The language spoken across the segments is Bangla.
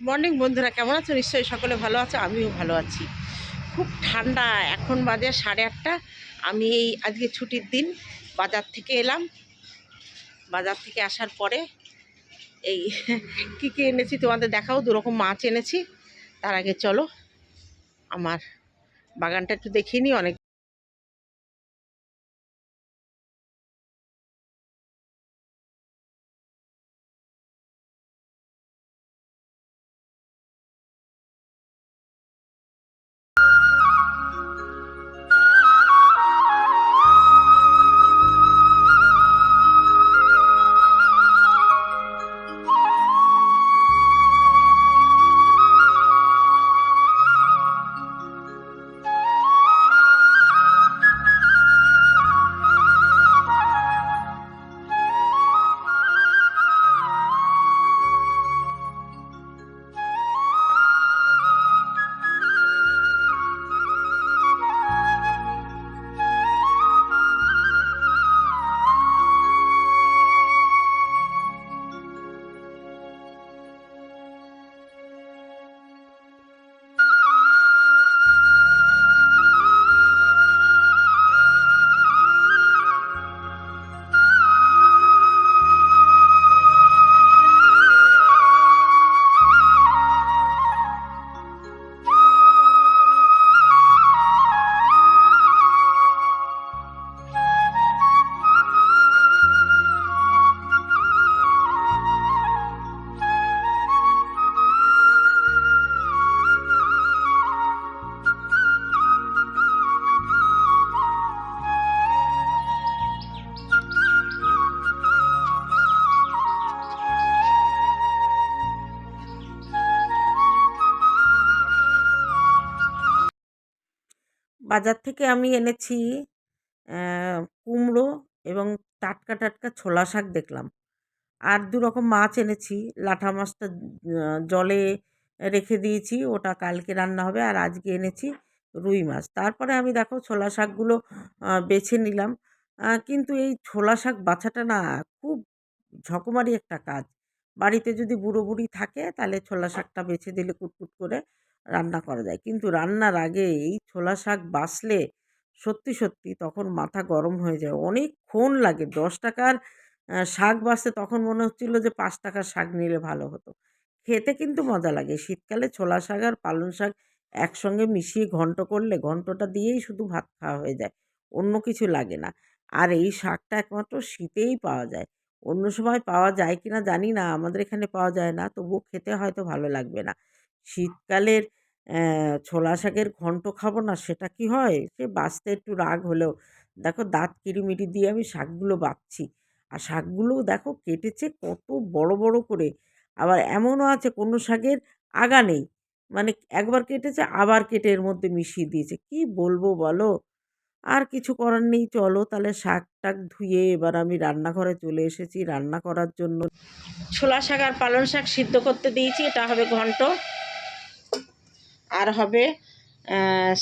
মর্নিং বন্ধুরা, কেমন আছো? নিশ্চয়ই সকলে ভালো আছো, আমিও ভালো আছি। খুব ঠান্ডা, এখন বাজে সাড়ে আটটা। আমি এই আজকে ছুটির দিন, বাজার থেকে এলাম। বাজার থেকে আসার পরে এই কী কী এনেছি তোমাদের দেখাও দুরকম মাছ এনেছি। তার আগে চলো, আমার বাগানটা একটু দেখিয়ে নিই, অনেক বাজার থেকে আমি এনেছি কুমড়ো এবং টাটকা টাটকা ছোলা শাক দেখলাম। আর দু রকম মাছ এনেছি। লাঠা মাছটা জলে রেখে দিয়েছি। ওটা কালকে রান্না হবে আর আজকে এনেছি রুই মাছ। তারপরে আমি দেখো ছোলা শাকগুলো বেছে নিলাম। কিন্তু এই ছোলা শাক বাছাটা না খুব ঝকমারি একটা কাজ। বাড়িতে যদি বুড়ো বুড়ি থাকে তাহলে ছোলা শাকটা বেছে দিলে কুটকুট করে রান্না করা যায়। কিন্তু রান্নার আগে এই ছোলা শাক বাছলে সত্যি সত্যি তখন মাথা গরম হয়ে যায়। অনেক অনেকক্ষণ লাগে। দশ টাকার শাক বাছতে তখন মনে হচ্ছিল যে পাঁচ টাকার শাক নিলে ভালো হতো। খেতে কিন্তু মজা লাগে। শীতকালে ছোলা শাক আর পালং শাক একসঙ্গে মিশিয়ে ঘন্ট করলে ঘন্টটা দিয়েই শুধু ভাত খাওয়া হয়ে যায়। অন্য কিছু লাগে না। আর এই শাকটা একমাত্র শীতেই পাওয়া যায়। অন্য সময় পাওয়া যায় কিনা জানি না। আমাদের এখানে পাওয়া যায় না। তবুও খেতে হয়তো ভালো লাগবে না। শীতকালের ছোলা শাকের ঘন্ট খাব না, সেটা কি হয়? সে বাঁচতে একটু রাগ হলেও, দেখো দাঁত কিরিমিরি দিয়ে আমি শাকগুলো বাছছি আর শাকগুলো দেখো কেটেছে কত বড় বড় করে। আবার এমনও আছে কোনো শাকের আগা নেই। মানে একবার কেটেছে, আবার কেটে এর মধ্যে মিশিয়ে দিয়েছে। কি বলব বলো? আর কিছু করার নেই, চলো তাহলে শাক টাক ধুয়ে এবার আমি রান্নাঘরে চলে এসেছি রান্না করার জন্য। ছোলা শাক আর পালং শাক সিদ্ধ করতে দিয়েছি, এটা হবে ঘন্ট। আর হবে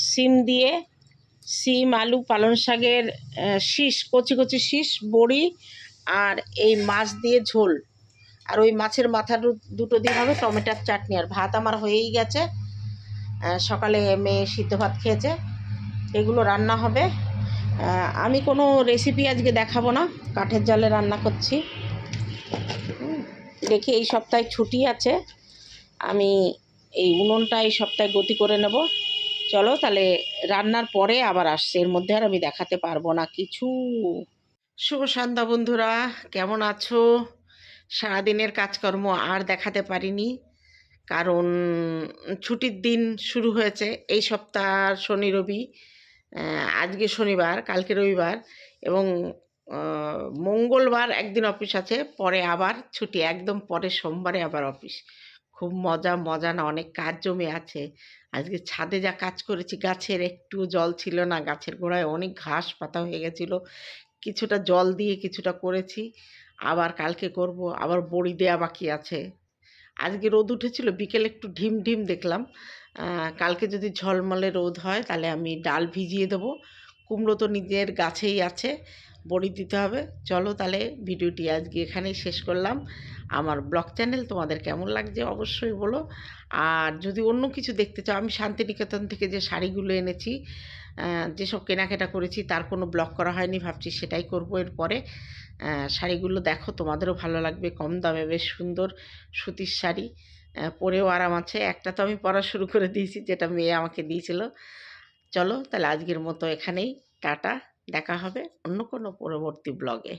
সিম দিয়ে সিম, আলু, পালং শাকের শীষ, কচি কচি শীষ, বড়ি আর এই মাছ দিয়ে ঝোল। আর ওই মাছের মাথা দুটো দিয়ে হবে টমেটোর চাটনি। আর ভাত আমার হয়েই গেছে। সকালে মেয়ে সিদ্ধ ভাত খেয়েছে। এগুলো রান্না হবে। আমি কোনো রেসিপি আজকে দেখাবো না। কাঠের জালে রান্না করছি। দেখি এই সপ্তাহে ছুটি আছে। আমি এই উনুনটা এই সপ্তাহে গতি করে নেব। চলো তাহলে রান্নার পরে আবার আসছে, এর মধ্যে আর আমি দেখাতে পারব না কিছু। শুভ সন্ধ্যা বন্ধুরা, কেমন আছো? সারাদিনের কাজকর্ম আর দেখাতে পারিনি, কারণ ছুটির দিন শুরু হয়েছে এই সপ্তাহ শনি রবি আজকে শনিবার, কালকে রবিবার এবং মঙ্গলবার একদিন অফিস আছে, পরে আবার ছুটি, একদম পরে সোমবারে আবার অফিস। খুব মজা মজা না, অনেক কাজ জমে আছে। আজকে ছাদে যা কাজ করেছি, গাছের একটু জল ছিল না, গাছের গোড়ায় অনেক ঘাস পাতা হয়ে গেছিল। কিছুটা জল দিয়ে কিছুটা করেছি, আবার কালকে করব, আবার বড়ি দেয়া বাকি আছে। আজকে রোদ উঠেছিল, বিকেলে একটু ঢিম ঢিম দেখলাম। কালকে যদি ঝলমলে রোদ হয়, তাহলে আমি ডাল ভিজিয়ে দেবো। কুমড়ো তো নিজের গাছেই আছে। বড়ি দিতে হবে। চলো তাহলে ভিডিওটি আজকে এখানেই শেষ করলাম। আমার ব্লগ চ্যানেল তোমাদের কেমন লাগছে অবশ্যই বলো। আর যদি অন্য কিছু দেখতে চাও, আমি শান্তিনিকেতন থেকে যে শাড়িগুলো এনেছি যেসব কেনাকাটা করেছি, তার কোনো ব্লগ করা হয়নি, ভাবছি সেটাই করব এরপরে। শাড়িগুলো দেখো, তোমাদেরও ভালো লাগবে। কম দামে বেশ সুন্দর সুতির শাড়ি। পরেও আরাম আছে। একটা তো আমি পরা শুরু করে দিয়েছি, যেটা মেয়ে আমাকে দিয়েছিল। চলো তাহলে আজকের মতো এখানেই। টাটা। দেখা হবে অন্য কোনো পরবর্তী ব্লগে